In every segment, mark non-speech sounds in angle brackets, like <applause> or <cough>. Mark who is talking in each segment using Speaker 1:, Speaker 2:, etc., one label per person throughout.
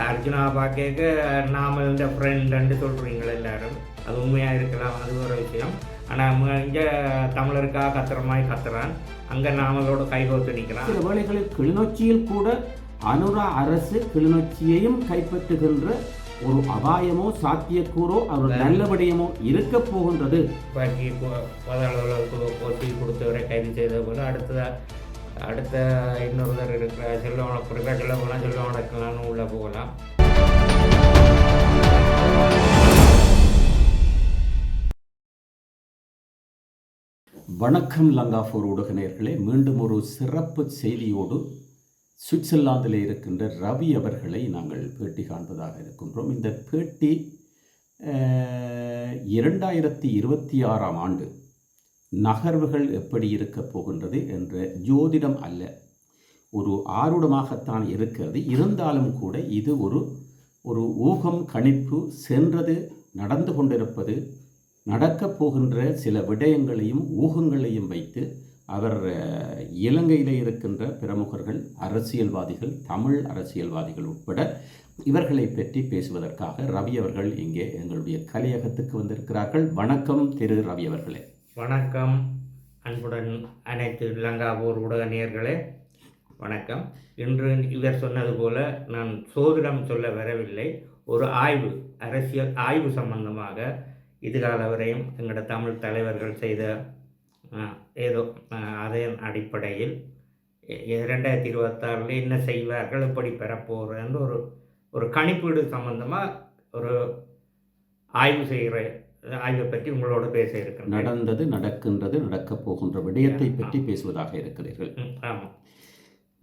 Speaker 1: அர்ஜுனா பார்க்க நாம இந்த ஃப்ரெண்டுன்னு சொல்கிறீங்களே எல்லாரும்? அது உண்மையாக இருக்கலாம் அது ஒரு விஷயம். ஆனால் இங்கே தமிழருக்காக கத்துற மாதிரி கத்துறான். அங்கே நாமளோட கைகோத்து நிற்கிறான்
Speaker 2: சில வேளைகளில் கிளிநொச்சியில் கூட அனுரா அரசு கிளிநொச்சியையும் கைப்பற்றுகின்ற ஒரு அபாயமோ சாத்தியக்கூறோ ஒரு நல்ல விடயமோ இருக்க போகின்றது.
Speaker 1: பாக்கி பதாளர்களுக்கு போட்டி கொடுத்தவரை கைது செய்தது போல அடுத்ததா அடுத்த இன்னொருத்தர் இருக்கிற செல்வவன குறிப்பாக சொல்ல போகலாம் செல்வவனக்கெல்லாம் உள்ளே போகலாம்.
Speaker 2: வணக்கம் லங்காஃபோர் ஊடக நேயர்களே. மீண்டும் ஒரு சிறப்பு செய்தியோடு சுவிட்சர்லாந்தில் இருக்கின்ற ரவி அவர்களை நாங்கள் பேட்டி காண்பதாக இருக்கின்றோம். இந்த பேட்டி இரண்டாயிரத்தி இருபத்தி ஆறாம் ஆண்டு நகர்வுகள் எப்படி இருக்கப் போகின்றது என்ற ஜோதிடம் அல்ல. ஒரு ஆருடமாகத்தான் இருக்கிறது. இருந்தாலும் கூட இது ஒரு ஒரு ஊகம் கணிப்பு சென்றது நடந்து கொண்டிருப்பது நடக்கப் போகின்ற சில விடயங்களையும் ஊகங்களையும் வைத்து அவர் இலங்கையில் இருக்கின்ற பிரமுகர்கள் அரசியல்வாதிகள் தமிழ் அரசியல்வாதிகள் உட்பட இவர்களை பற்றி பேசுவதற்காக ரவி அவர்கள் இங்கே எங்களுடைய கலையகத்துக்கு வந்திருக்கிறார்கள். வணக்கம் திரு ரவி அவர்களே.
Speaker 1: வணக்கம். அன்புடன் அனைத்து லங்காபூர் ஊடக நேர்களே வணக்கம். இன்று இவர் சொன்னது போல நான் சோதிடம் சொல்ல வரவில்லை. ஒரு ஆய்வு அரசியல் ஆய்வு சம்பந்தமாக இதுகால வரையும் எங்களோட தமிழ் தலைவர்கள் செய்த ஏதோ அதன் அடிப்படையில் இரண்டாயிரத்தி இருபத்தாறில் என்ன செய்வார்கள் எப்படி பெறப்போகிறன்னு ஒரு ஒரு கணிப்பீடு சம்பந்தமாக ஒரு ஆய்வு செய்கிற ஆய்வை பற்றி உங்களோட பேச இருக்கிறேன்
Speaker 2: நடந்தது நடக்கின்றது நடக்கப் போகின்ற விடயத்தை பற்றி பேசுவதாக இருக்கிறீர்கள்.
Speaker 1: ஆமாம்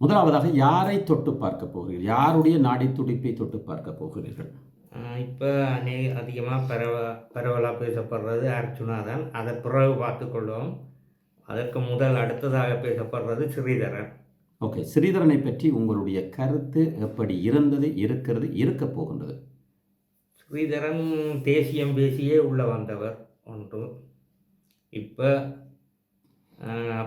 Speaker 2: முதலாவதாக யாரை தொட்டு பார்க்க போகிறீர்கள்? யாருடைய நாடி துடிப்பை தொட்டு பார்க்க போகிறீர்கள்?
Speaker 1: இப்போ அநே அதிகமாக பரவ பரவலாக பேசப்படுறது அர்ச்சுனா தான். அதை பிறகு பார்த்துக்கொள்வோம் அதற்கு முதல் அடுத்ததாக பேசப்படுறது ஸ்ரீதரன்.
Speaker 2: ஓகே ஸ்ரீதரனை பற்றி உங்களுடைய கருத்து எப்படி இருந்தது இருக்கிறது இருக்க போகின்றது?
Speaker 1: ஸ்ரீதரன் தேசியம் பேசியே உள்ள வந்தவர் ஒன்று. இப்போ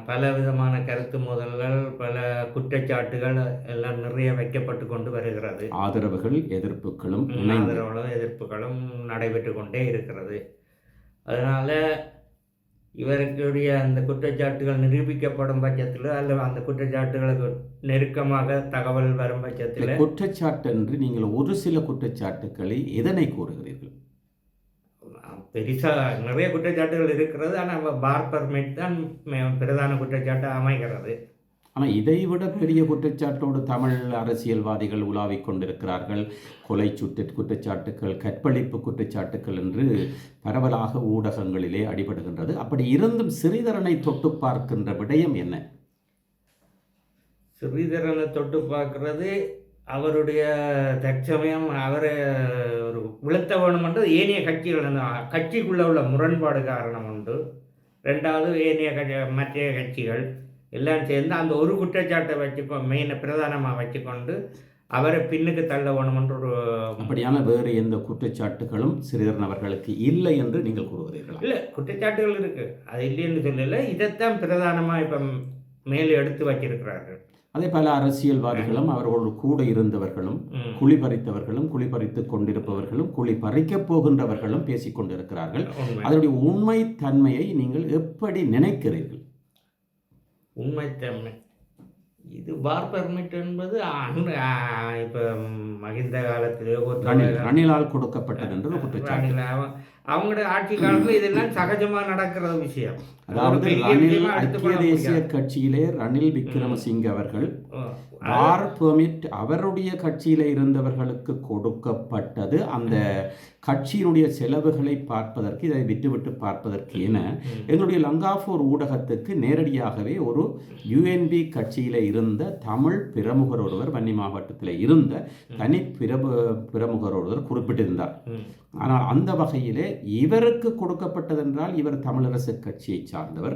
Speaker 1: பல விதமான கருத்து மோதல்கள் பல குற்றச்சாட்டுகள் எல்லாம் நிறைய வைக்கப்பட்டு கொண்டு வருகிறது.
Speaker 2: ஆதரவுகள் எதிர்ப்புகளும்
Speaker 1: ஆதரவுகளும் எதிர்ப்புகளும் நடைபெற்று கொண்டே இருக்கிறது. அதனால் இவருக்குடைய அந்த குற்றச்சாட்டுகள் நிரூபிக்கப்படும் பட்சத்தில் அல்லது அந்த குற்றச்சாட்டுகளுக்கு நெருக்கமாக தகவல் வரும் பட்சத்தில்
Speaker 2: குற்றச்சாட்டு என்று நீங்கள் ஒரு சில குற்றச்சாட்டுக்களை எதனை கூறுகிறீர்கள்?
Speaker 1: பெருசாக நிறைய குற்றச்சாட்டுகள் இருக்கிறது. ஆனால் பார் பர்மிட் தான் பிரதான குற்றச்சாட்டு அமைகிறது.
Speaker 2: ஆனால் இதைவிட பெரிய குற்றச்சாட்டோடு தமிழ் அரசியல்வாதிகள் உலாவிக் கொண்டிருக்கிறார்கள். கொலை சுட்டு குற்றச்சாட்டுக்கள் கற்பழிப்பு குற்றச்சாட்டுக்கள் என்று பரவலாக ஊடகங்களிலே அடிபடுகின்றது. அப்படி இருந்தும் சிறிதரனை தொட்டு பார்க்கின்ற விடயம் என்ன?
Speaker 1: ஸ்ரீதரனை தொட்டு பார்க்கறது அவருடைய தற்சமயம் அவரை ஒரு விழுத்த வேணுமென்றது ஏனைய கட்சிகள் கட்சிக்குள்ள கட்சிக்குள்ளே உள்ள முரண்பாடு காரணம் உண்டு. ரெண்டாவது ஏனைய கட்சி மற்ற கட்சிகள் எல்லாம் சேர்ந்து அந்த ஒரு குற்றச்சாட்டை வச்சுக்கோ மெயினை பிரதானமாக வச்சுக்கொண்டு அவரை பின்னுக்கு தள்ள வேணுமென்ற ஒரு
Speaker 2: அப்படியான வேறு எந்த குற்றச்சாட்டுகளும் சிறிதரன் அவர்களுக்கு இல்லை என்று நீங்கள் கூறுகிறீர்களா?
Speaker 1: இல்லை குற்றச்சாட்டுகள் இருக்குது அது இல்லைன்னு சொல்லலை. இதைத்தான் பிரதானமாக இப்போ மேலே எடுத்து வச்சிருக்கிறார்கள்.
Speaker 2: அதே பல அரசியல்வாதிகளும் அவர்களோடு கூட இருந்தவர்களும். குழி பறித்தவர்களும் குழி பறித்துக் கொண்டிருப்பவர்களும் குழி பறிக்கப் போகின்றவர்களும் பேசிக் கொண்டிருக்கிறார்கள்.
Speaker 1: உண்மை.
Speaker 2: அதனுடைய உண்மை தன்மையை நீங்கள் எப்படி நினைக்கிறீர்கள்?
Speaker 1: உண்மைத்தன்மை இது பார் பர்மிட் என்பது அன்று இப்போ மகிந்த காலத்திலே ஒரு
Speaker 2: ரணில் ரணிலால் கொடுக்கப்பட்டது என்று
Speaker 1: அவங்களோட ஆட்சி காலத்தில் இதெல்லாம் சகஜமாக நடக்கிற விஷயம்
Speaker 2: அதாவது ரணில் ஐக்கிய தேசிய. கட்சியிலே ரணில் விக்ரமசிங்க அவர்கள் பார் பெர்மிட் அவருடைய கட்சியில இருந்தவர்களுக்கு கொடுக்கப்பட்டது அந்த கட்சியினுடைய செலவுகளை பார்ப்பதற்கு இதை விட்டுவிட்டு பார்ப்பதற்கு என. எங்களுடைய லங்காஃபோர் ஊடகத்துக்கு நேரடியாகவே ஒரு யுஎன்பி கட்சியில இருந்த தமிழ் பிரமுகர் ஒருவர் வன்னி மாவட்டத்தில் இருந்த தனி பிரபு பிரமுகர் ஒருவர் குறிப்பிட்டிருந்தார். ஆனால் அந்த வகையிலே இவருக்கு கொடுக்கப்பட்டதென்றால் இவர் தமிழரசு கட்சியை சார்ந்தவர்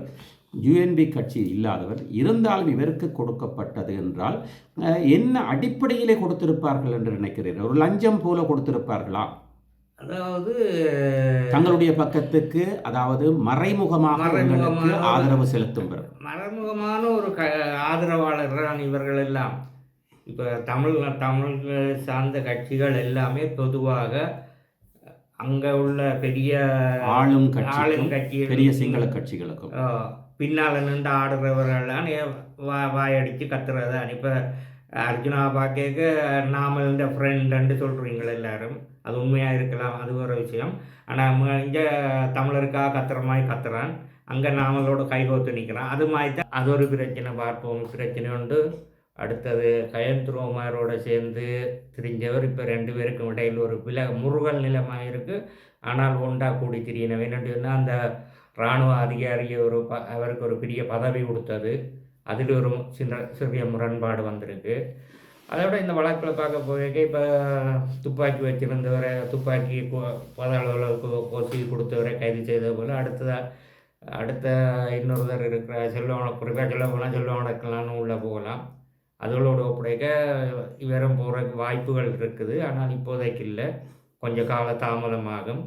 Speaker 2: யுஎன்பி கட்சி இல்லாதவர். இருந்தாலும் இவருக்கு கொடுக்கப்பட்டது என்றால் என்ன அடிப்படையிலே கொடுத்திருப்பார்கள் என்று நினைக்கிறீர்கள்? ஒரு லஞ்சம் போல கொடுத்திருப்பார்களா?
Speaker 1: அதாவது
Speaker 2: தங்களுடைய பக்கத்துக்கு அதாவது மறைமுகமாக ஆதரவு செலுத்தும்
Speaker 1: மறைமுகமான ஒரு க ஆதரவாளர் தான் இவர்கள் எல்லாம். இப்போ தமிழ் தமிழ் சார்ந்த கட்சிகள் எல்லாமே பொதுவாக அங்கே உள்ள பெரிய
Speaker 2: ஆளும்
Speaker 1: ஆளும் கட்சி
Speaker 2: பெரிய சிங்கள கட்சிகளுக்கும்.
Speaker 1: பின்னால் நின்று ஆடுறவர்கள்லாம் வா வாயடித்து கத்துறது இப்போ அர்ஜுனா பாக்கேக்கு நாம இந்த ஃப்ரெண்டுன்னு சொல்கிறீங்களே எல்லாரும். அது உண்மையாக இருக்கலாம் அது ஒரு விஷயம். ஆனால் இங்கே தமிழருக்காக கத்துற மாதிரி கத்துறான். அங்கே நாமளோட கைகோத்து நிற்கிறான் அது மாதிரி தான் அது ஒரு பிரச்சனை பார்ப்போம். பிரச்சனை உண்டு. அடுத்தது கயந்திரோமாரோடு சேர்ந்து திரிஞ்சவர். இப்போ ரெண்டு பேருக்கும் இடையில் ஒரு வில முருகல் நிலமாக இருக்குது ஆனால் ஒன்றா கூடி திரியணும் என்னென்னு அந்த இராணுவ அதிகாரி ஒரு ப அவருக்கு ஒரு பெரிய பதவி கொடுத்தது. அதில் ஒரு சின்ன சிறிய முரண்பாடு வந்திருக்கு. அதோட இந்த வழக்கில் பார்க்க போயிருக்க இப்போ துப்பாக்கி வச்சிருந்தவரை துப்பாக்கி பதாளவுக்கு பாதாள கொசி கொடுத்தவரை கைது செய்த போல் அடுத்ததாக அடுத்த இன்னொருத்தர் இருக்கிற செல்வம் குறிப்பாக சொல்ல போனால் செல்வம் உள்ளே போகலாம். அதுகளோட ஒப்படைக்க இவரும் போகிறதுக்கு வாய்ப்புகள் இருக்குது. ஆனால் இப்போதைக்கு இல்லை. கொஞ்சம் கால தாமதமாகும்.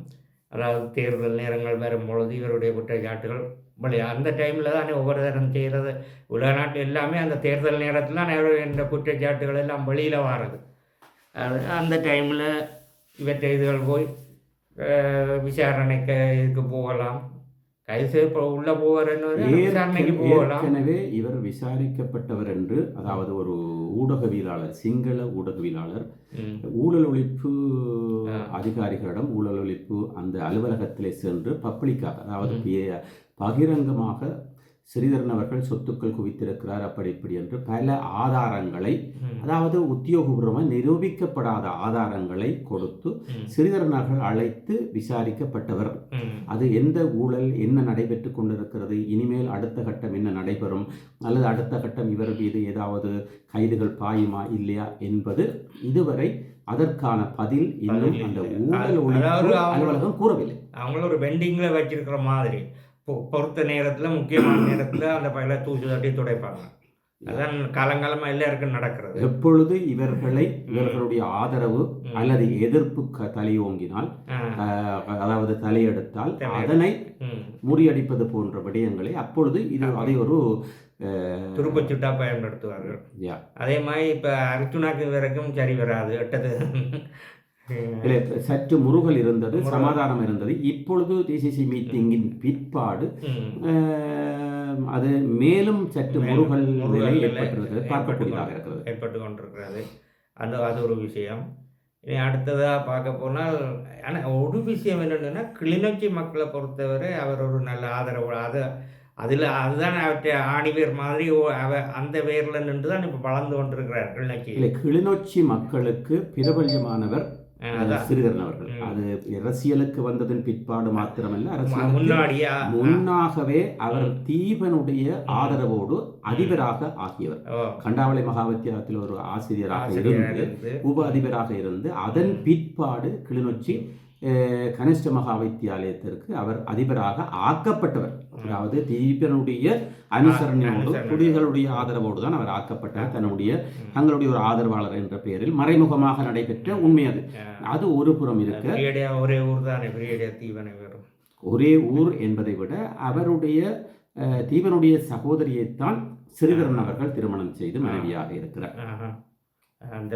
Speaker 1: அதாவது தேர்தல் நேரங்கள் வரும்பொழுது இவருடைய குற்றச்சாட்டுகள் வழி அந்த டைமில் தான் ஒவ்வொரு தரம் செய்கிறது. உலகநாட்டு எல்லாமே அந்த தேர்தல் நேரத்தில் தான் இந்த குற்றச்சாட்டுகள் எல்லாம் வெளியில் வாரது. அது அந்த டைமில் இவற்றை இதுகள் போய் விசாரணைக்கு இதுக்கு போகலாம். கைது உள்ளே
Speaker 2: ஏற்கனவே இவர் விசாரிக்கப்பட்டவர் என்று அதாவது ஒரு ஊடகவியலாளர் சிங்கள ஊடகவியலாளர். ஊழல் ஒழிப்பு. அதிகாரிகளிடம் ஊழல் ஒழிப்பு அந்த அலுவலகத்திலே சென்று பப்ளிக்காக அதாவது பகிரங்கமாக ஸ்ரீதரன் அவர்கள் சொத்துக்கள் குவித்திருக்கிறார் அப்படி இப்படி என்று பல ஆதாரங்களை. அதாவது உத்தியோகபூர்வமாக நிரூபிக்கப்படாத ஆதாரங்களை கொடுத்து. ஸ்ரீதரன் அவர்கள் அழைத்து விசாரிக்கப்பட்டவர். அது எந்த ஊழல் என்ன நடைபெற்று கொண்டிருக்கிறது இனிமேல் அடுத்த கட்டம் என்ன நடைபெறும் அல்லது அடுத்த கட்டம் இவர் மீது ஏதாவது கைதுகள் பாயுமா இல்லையா என்பது இதுவரை அதற்கான பதில் இன்னும் அந்த. ஊழல் அலுவலகம் கூறவில்லை
Speaker 1: அவங்கள ஒரு பெண்டிங்கில் வச்சிருக்கிற மாதிரி பொறுத்த நேரத்தில் முக்கியமான <coughs> நேரத்தில் அந்த பையில தூசி தட்டி துடைப்பாங்க அதான் காலங்காலமாக எல்லாருக்கும் நடக்கிறது
Speaker 2: எப்பொழுது இவர்களை இவர்களுடைய ஆதரவு. அல்லது எதிர்ப்பு க- தலையோங்கினால் அதாவது தலையெடுத்தால்
Speaker 1: தலையெடு-
Speaker 2: அதனை. முறியடிப்பது போன்ற விடயங்களை அப்பொழுது இது. அதை ஒரு அஹ்,
Speaker 1: துருப்புச்சுட்டா பயன்படுத்துவார்கள். அதே மாதிரி இப்போ அர்ஜுனாக்கு வரைக்கும் சரி வராது எட்டது
Speaker 2: சற்று முருகல் இருந்தது. சமாதானம் இருந்தது. இப்பொழுது டிசிசி மீட்டிங்கின் பிற்பாடு அது மேலும் சற்று முருகல் நிலை ஏற்பட்டிருக்கிறது பார்க்கக்கூடியதாக இருக்கிறது.
Speaker 1: ஏற்பட்டு கொண்டிருக்கிறது அந்த அது ஒரு விஷயம். இனி அடுத்ததாக பார்க்க போனால் ஆனால் ஒரு விஷயம் என்னென்னா கிளிநொச்சி மக்களை பொறுத்தவரை அவர் ஒரு நல்ல ஆதரவு அது அதில் அதுதான் அவற்றை ஆணிவேர் மாதிரி அவ அந்த வேரில் நின்று தான் இப்போ வளர்ந்து கொண்டிருக்கிறார் கிளிநொச்சி.
Speaker 2: இல்லை கிளிநொச்சி மக்களுக்கு பிரபல்யமானவர் சிறிதரன் அவர்கள். அது அரசியலுக்கு வந்ததன் பிற்பாடு மாத்திரமல்ல அரசியலுக்கு
Speaker 1: முன்னாடியா?
Speaker 2: முன்னாகவே அவர். தீபனுடைய ஆதரவோடு அதிபராக ஆகியவர். கண்டாவளை மகாவித்தியாலயத்தில் ஒரு ஆசிரியராக இருந்து உப அதிபராக இருந்து அதன் பிற்பாடு கிளிநொச்சி கனிஷ்ட மகா வித்தியாலயத்திற்கு அவர் அதிபராக ஆக்கப்பட்டவர். அதாவது தீபனுடைய அனுசரணையோடு
Speaker 1: அனுசரணை.
Speaker 2: குடிகளுடைய ஆதரவோடு தான் அவர் ஆக்கப்பட்டார். தன்னுடைய. தங்களுடைய ஒரு ஆதரவாளர் என்ற பெயரில் மறைமுகமாக நடைபெற்ற உண்மை அது. அது ஒரு புறம் இருக்க
Speaker 1: ஒரே ஊர் தானே தீவனை வரும்
Speaker 2: ஒரே ஊர் என்பதை விட அவருடைய அஹ், தீபனுடைய சகோதரியைத்தான் சிறிதரன் அவர்கள் திருமணம் செய்து மனைவியாக இருக்கிறார்.
Speaker 1: அந்த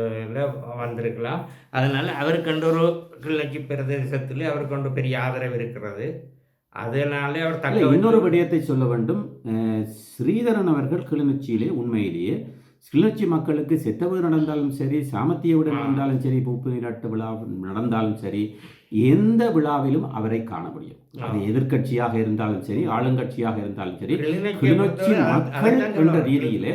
Speaker 1: வந்திருக்கலாம். அதனால் அவருக்கென்று ஒரு கிளிநொச்சி பிரதேசத்தில் அவருக்கொண்டு பெரிய ஆதரவு இருக்கிறது. அதனாலே அவர் தக்க
Speaker 2: இன்னொரு விடயத்தை சொல்ல வேண்டும் ஸ்ரீதரன் அவர்கள் கிளிநொச்சியிலே உண்மையிலேயே கிளிநொச்சி மக்களுக்கு செத்தவு நடந்தாலும் சரி சாமத்திய விட. நடந்தாலும் சரி பூப்பு நீராட்டு விழா நடந்தாலும் சரி எந்த விழாவிலும் அவரை காண முடியும். அது எதிர்க்கட்சியாக இருந்தாலும் சரி ஆளுங்கட்சியாக இருந்தாலும் சரி கிளிநொச்சி மக்கள் என்ற ரீதியிலே.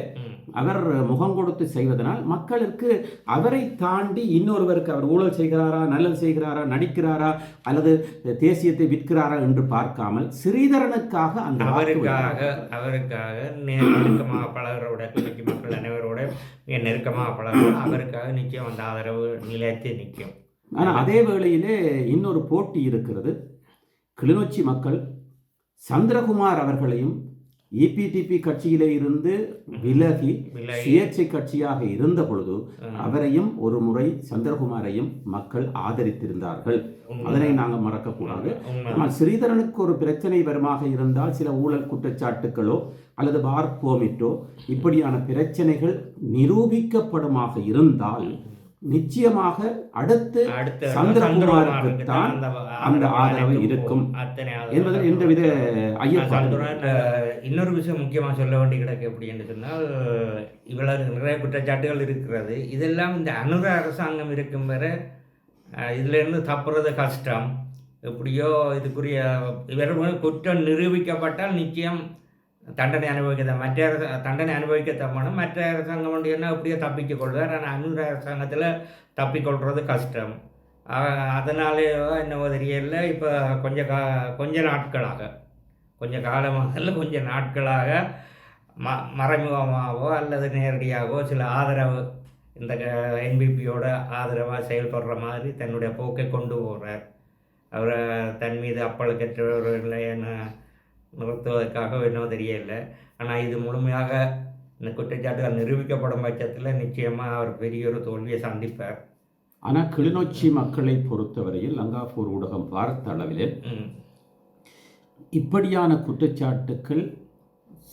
Speaker 2: அவர் முகம் கொடுத்து செய்வதனால் மக்களுக்கு அவரை தாண்டி இன்னொருவருக்கு அவர் ஊழல் செய்கிறாரா நல்லது செய்கிறாரா நடிக்கிறாரா அல்லது தேசியத்தை விற்கிறாரா என்று பார்க்காமல் ஸ்ரீதரனுக்காக அந்த
Speaker 1: அவருக்காக. அவருக்காக நெருக்கமாக பழகிறோட கிளிநொச்சி மக்கள் அனைவரோட மிக நெருக்கமாக பழகிறோட அவருக்காக நிச்சயம் அந்த ஆதரவு நிலைத்து நிற்கும்
Speaker 2: ஆனா அதே வேளையிலே இன்னொரு போட்டி இருக்கிறது கிளிநொச்சி மக்கள் சந்திரகுமார் அவர்களையும் இபிடிபி கட்சியிலே இருந்து விலகி சுயேட்சை கட்சியாக இருந்த பொழுது. அவரையும் ஒரு முறை சந்திரகுமாரையும் மக்கள் ஆதரித்திருந்தார்கள். அதனை நாங்கள் மறக்கக்கூடாது. ஆனால் ஸ்ரீதரனுக்கு ஒரு பிரச்சனை வருமாக இருந்தால் சில ஊழல் குற்றச்சாட்டுகளோ அல்லது வார் போமிட்டோ இப்படியான பிரச்சனைகள் நிரூபிக்கப்படுமாக இருந்தால் நிச்சயமாக அடுத்து சந்திரகுமாருக்கு தான் அந்த ஆதரவு இருக்கும். என்பதில் எந்தவித ஐயப்பாடு
Speaker 1: சந்துரன் இன்னொரு விஷயம் முக்கியமாக சொல்ல வேண்டி கிடக்கு எப்படி என்று சொன்னால் இவ்வளவு நிறைய குற்றச்சாட்டுகள் இருக்கிறது. இதெல்லாம் இந்த அனுர அரசாங்கம் இருக்கும் வரை இதிலிருந்து தப்புறது கஷ்டம். எப்படியோ இதுக்குரிய இவர் குற்றம் நிரூபிக்கப்பட்டால் நிச்சயம் தண்டனை அனுபவிக்க மற்ற அரச- தண்டனை அனுபவிக்க தப்பான மற்ற அரசாங்கம் வந்து என்ன அப்படியே தப்பிக்க கொள்வார் ஆனால் அனுர அரசாங்கத்தில் தப்பிக்கொள்வது கஷ்டம். அஹ், அதனாலேயோ என்னவோ தெரியல. இப்போ கொஞ்ச கா கொஞ்ச நாட்களாக கொஞ்ச காலமாக இல்லை கொஞ்ச நாட்களாக ம மறைமுகமாகவோ அல்லது நேரடியாகவோ சில ஆதரவு இந்த என்பிபியோட ஆதரவாக செயல்படுற மாதிரி தன்னுடைய போக்கை கொண்டு போகிறார் அவரை தன் மீது அப்பழுக்கற்றவர்களை நிறுத்துவதற்காக என்னவோ தெரியல ஆனால் இது முழுமையாக இந்த குற்றச்சாட்டுகள் நிரூபிக்கப்படும் பட்சத்தில் நிச்சயமாக அவர் பெரிய ஒரு தோல்வியை சந்திப்பார்.
Speaker 2: ஆனால் கிளிநொச்சி மக்களை பொறுத்தவரையில் லங்காபூர் ஊடகம் பார்த்த அளவிலே. இப்படியான குற்றச்சாட்டுக்கள்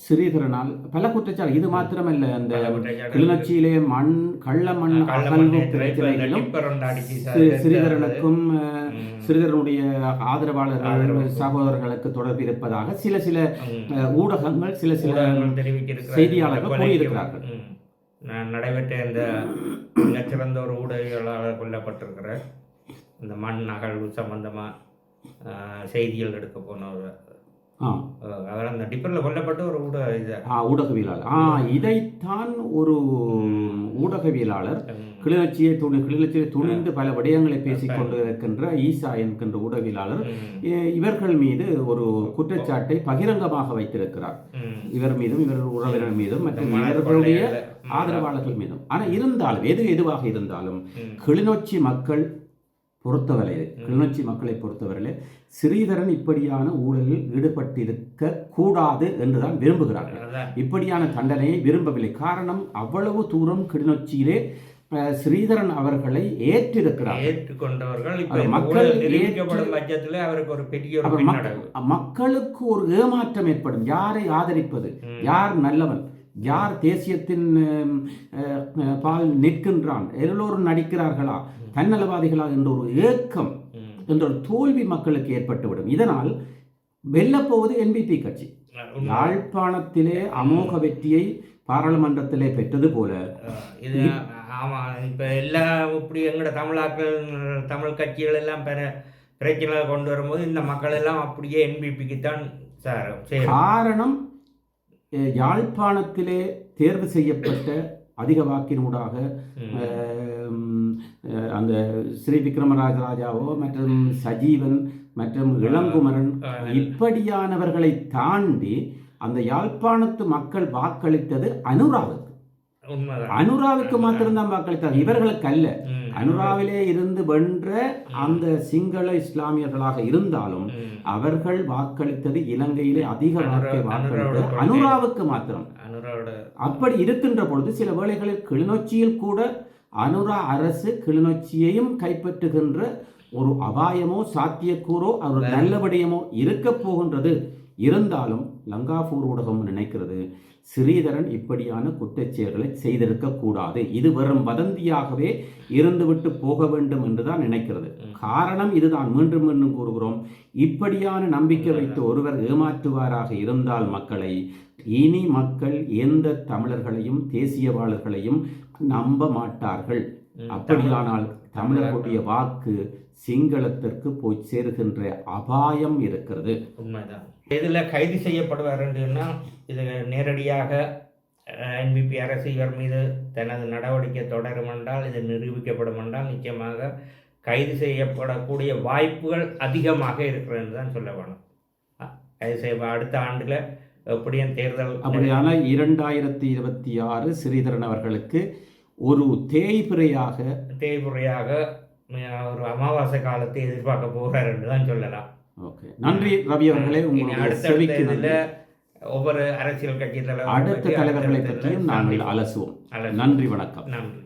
Speaker 2: சிறிதரனால் பல குற்றச்சாட்டு இது மாத்திரமல்ல அந்த கிளிநொச்சியிலே மண் கள்ள மண் அகழ்வு பிரச்சனைகளும்
Speaker 1: ஒன்று அடிச்சு
Speaker 2: சி- சிறிதரனுக்கும் அஹ்,
Speaker 1: ம்.
Speaker 2: சிறிதரனுடைய ஆதரவாளர்கள்
Speaker 1: ஆதரவு.
Speaker 2: சகோதரர்களுக்கு தொடர்பு இருப்பதாக சில சில ஊடகங்கள் சில சில. செய்தியாளர்கள் கூறியிருக்கிறார்கள்.
Speaker 1: நடைபெற்ற இந்த மிகச்சிறந்த ஒரு ஊடகங்களால் கொல்லப்பட்டிருக்கிற இந்த மண் அகழ்வு சம்பந்தமாக செய்திகள் எடுக்க போன ஒரு
Speaker 2: ஆ
Speaker 1: அஹ், அவர் அந்த டிப்பரில் கொல்லப்பட்ட ஒரு ஊடக இது
Speaker 2: ஆ, ஊடகவியலாளர். ஆ இதைத்தான் ஒரு ஊடகவியலாளர். கிளிநொச்சியை துணி கிளிநொச்சியை துணிந்து பல விடயங்களை பேசிக் கொண்டு இருக்கின்ற ஈசா என்கின்ற ஊடகவியலாளர் இவர்கள் மீது ஒரு குற்றச்சாட்டை பகிரங்கமாக வைத்திருக்கிறார். இவர் மீதும் இவர் உறவினர் மீதும் மற்றும் இவர்களுடைய ஆதரவாளர்கள் மீதும். ஆனால் இருந்தாலும் எது எதுவாக இருந்தாலும். கிளிநொச்சி மக்கள் பொறுத்தவரை கிளிநொச்சி மக்களை பொறுத்தவரையிலே ஸ்ரீதரன் இப்படியான ஊழலில் ஈடுபட்டிருக்க கூடாது என்றுதான் விரும்புகிறார்கள். இப்படியான தண்டனையை விரும்பவில்லை. காரணம் அவ்வளவு தூரம் கிளிநொச்சியிலே ஸ்ரீதரன் அவர்களை ஏற்றிருக்கிறார்
Speaker 1: ஏற்றுக்கொண்டவர்கள்
Speaker 2: மக்கள்
Speaker 1: பட்சத்தில் அவருக்கு ஒரு பெரிய
Speaker 2: மக்களுக்கு ஒரு ஏமாற்றம் ஏற்படும். யாரை ஆதரிப்பது. யார் நல்லவன்? யார் தேசியத்தின் பால் நிற்கின்றான்? எல்லோரும் நடிக்கிறார்களா? தன்னலவாதிகளா என்ற ஒரு ஏக்கம். என்ற ஒரு தோல்வி மக்களுக்கு ஏற்பட்டுவிடும். இதனால் வெல்லப்போவது என்பிபி கட்சி. யாழ்ப்பாணத்திலே அமோக வெற்றியை பாராளுமன்றத்திலே பெற்றது போல.
Speaker 1: இது ஆமா இப்ப எல்லா இப்படி எங்கட தமிழாக்கள் தமிழ் கட்சிகள் எல்லாம் பெற பிரச்சனை கொண்டு வரும்போது இந்த மக்கள் எல்லாம் அப்படியே என்பிபிக்கு தான் சார்
Speaker 2: காரணம் யாழ்ப்பாணத்திலே தேர்வு செய்யப்பட்ட அதிக வாக்கினூடாக அந்த ஸ்ரீ விக்ரமராஜ ராஜாவோ மற்றும் சஜீவன் மற்றும் இளங்குமரன் இப்படியானவர்களை தாண்டி அந்த யாழ்ப்பாணத்து மக்கள் வாக்களித்தது அனுராவுக்கு அனுராவுக்கு மாத்திரம்தான் வாக்களித்தார். இவர்களுக்கு அல்ல. அனுராவிலே இருந்து வென்ற அந்த சிங்கள இஸ்லாமியர்களாக இருந்தாலும். அவர்கள் வாக்களித்தது இலங்கையிலே அதிக வாக்கை வாக்களித்தது. அனுராவுக்கு மாத்திரம். அப்படி இருக்கின்ற பொழுது சில வேளைகளில் கிளிநொச்சியில் கூட அனுரா அரசு கிளிநொச்சியையும் கைப்பற்றுகின்ற ஒரு அபாயமோ சாத்தியக்கூறோ ஒரு நல்ல விடயமோ இருக்க போகின்றது. இருந்தாலும் லங்காபூர் ஊடகம் நினைக்கிறது ஸ்ரீதரன் இப்படியான குற்றச்செயல்களை செய்திருக்க கூடாது. இது வெறும் வதந்தியாகவே இருந்துவிட்டு போக வேண்டும் என்றுதான் நினைக்கிறது. காரணம் இதுதான். மீண்டும் மீண்டும் கூறுகிறோம். இப்படியான நம்பிக்கை வைத்து ஒருவர் ஏமாற்றுவாராக இருந்தால் மக்களை இனி மக்கள் எந்த தமிழர்களையும் தேசியவாளர்களையும் நம்ப மாட்டார்கள். அப்படியானால் தமிழர்களுடைய வாக்கு சிங்களத்திற்கு போய் சேருகின்ற அபாயம் இருக்கிறது.
Speaker 1: உண்மைதான். இதில் கைது செய்யப்படுவாருன்னா இது நேரடியாக என்பிபி அரசு இவர் மீது தனது நடவடிக்கை தொடரும் என்றால் இது நிரூபிக்கப்படும் என்றால் நிச்சயமாக கைது செய்யப்படக்கூடிய வாய்ப்புகள் அதிகமாக இருக்கிறது தான் சொல்ல வேணும். கைது செய்ய அடுத்த ஆண்டில் எப்படியும் தேர்தல்
Speaker 2: அப்படியான இரண்டாயிரத்தி இருபத்தி ஆறு ஸ்ரீதரன் அவர்களுக்கு ஒரு தேய்பிரையாக
Speaker 1: தேய்முறையாக ஒரு அமாவாசை காலத்தை எதிர்பார்க்க போகிறார் என்று தான் சொல்லலாம்.
Speaker 2: ஓகே. நன்றி ரவி அவர்களே. உங்களுடைய
Speaker 1: ஒவ்வொரு அரசியல் கட்சி தலைவர்
Speaker 2: அடுத்த தலைவர்களை பற்றியும் நாங்கள் அலசுவோம். நன்றி வணக்கம்.
Speaker 1: நன்றி.